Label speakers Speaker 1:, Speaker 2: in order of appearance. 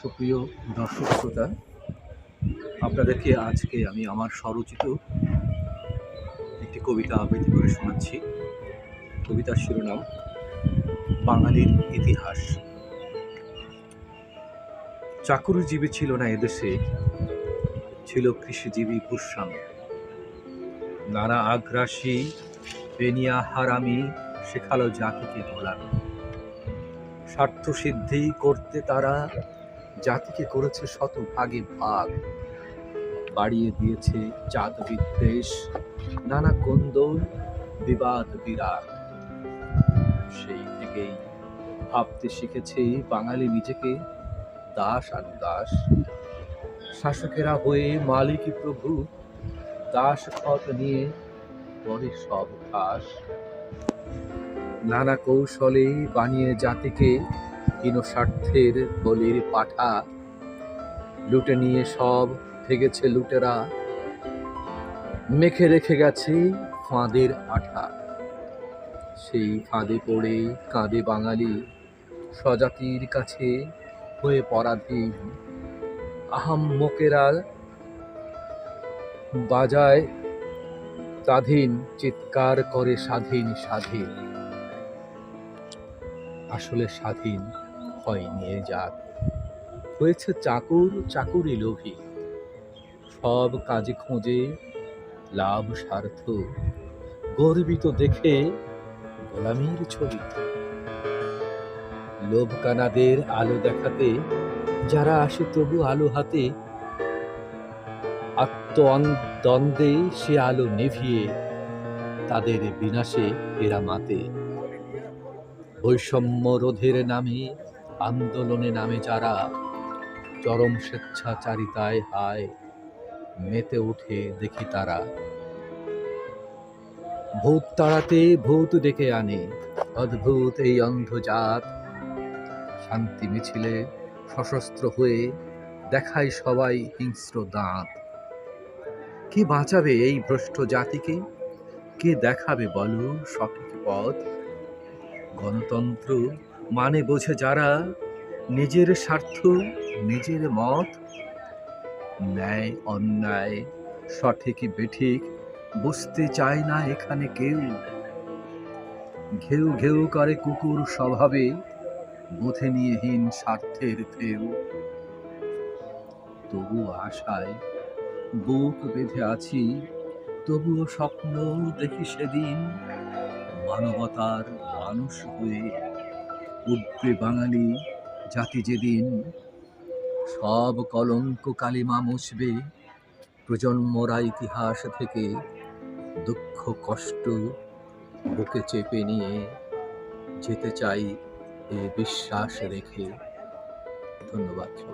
Speaker 1: সুপ্রিয় দর্শক শ্রোতা, আপনাদেরকে আজকে আমি আমার স্বরচিত একটি কবিতা আবৃত্তি করে শোনাচ্ছি। কবিতার শিরোনাম, বাঙালির ইতিহাস। চাকুরিজীবী ছিল না এদেশে, ছিল কৃষিজীবী ভূস্বামী। নানা আগ্রাসী, বেনিয়া হারামি, শেখালো জাতিকে গোলামি স্বার্থ সিদ্ধি করতে তারা জাতিকে করেছে শত ভাগে। ভাগ বাড়িয়ে দিয়েছে জাত বিদ্বেষ নানা কোন্দল, বিবাদ বিরাট সেই থেকেই ভাবতে শিখেছে বাঙালি নিজেকে দাস আর দাস। শাসকেরা হয়ে মালিকী প্রভু, দাস খত নিয়ে পরে সব ঘাস নানা কৌশলে বানিয়ে জাতিকে হীন স্বার্থের বলির পাঠা। লুটে নিয়ে সব থেকেছে লুটেরা। মেখে রেখে গেছে ফাঁদের আঠা। সেই ফাঁদে পড়ে কাঁদে বাঙালি। স্বজাতির কাছে হয়ে পরাধীন। আহাম্মকেরা বাজায় স্বাধীন চিৎকার করে স্বাধীন স্বাধীন। আসলে স্বাধীন। হয়নি এ জাত হয়েছে চাকুর, চাকুরি লোভী। সব কাজে খোঁজে, লাভ স্বার্থ গর্বিত দেখে গোলামির ছবি। লোভ কানাদের আলো দেখাতে, যারা আসে তবু আলো হাতে। আত্মদ্বন্দ্বে সে আলো নেভিয়ে, তাদের বিনাশে এরা মাতে। বৈষম্য রোধের নামে আন্দোলনে নামে যারা, চরম স্বেচ্ছাচারিতায় হায়, মেতে উঠে দেখি তারা। ভূত তাড়াতে ভূত ডেকে আনে, অদ্ভুত এই অন্ধজাত। শান্তি মিছিলে সশস্ত্র হয়ে দেখায় সবাই হিংস্র দাঁত। কে বাঁচাবে এই ভ্রষ্ট জাতিকে? কে দেখাবে বলো সঠিক পথ? গণতন্ত্র মানে বোঝে যারা নিজের স্বার্থ, নিজের মত ন্যায়, অন্যায়, সঠিক, বেঠিক বুঝতে চায় না এখানে কেউ। ঘেউ ঘেউ করে কুকুর স্বভাবে বোধে নিয়ে হীন স্বার্থের ফেউ তবু আশায় বুক বেঁধে আছি, তবুও স্বপ্ন দেখি সেদিন মানবতার মানুষ হয়ে। উঠবে বাঙালি, জাতি যেদিন সব কলঙ্ক কালিমা মুসবে প্রজন্মরা ইতিহাস থেকে দুঃখ, কষ্ট বুকে চেপে নিয়ে যেতে চাই এ বিশ্বাস রেখে। ধন্যবাদ সবাই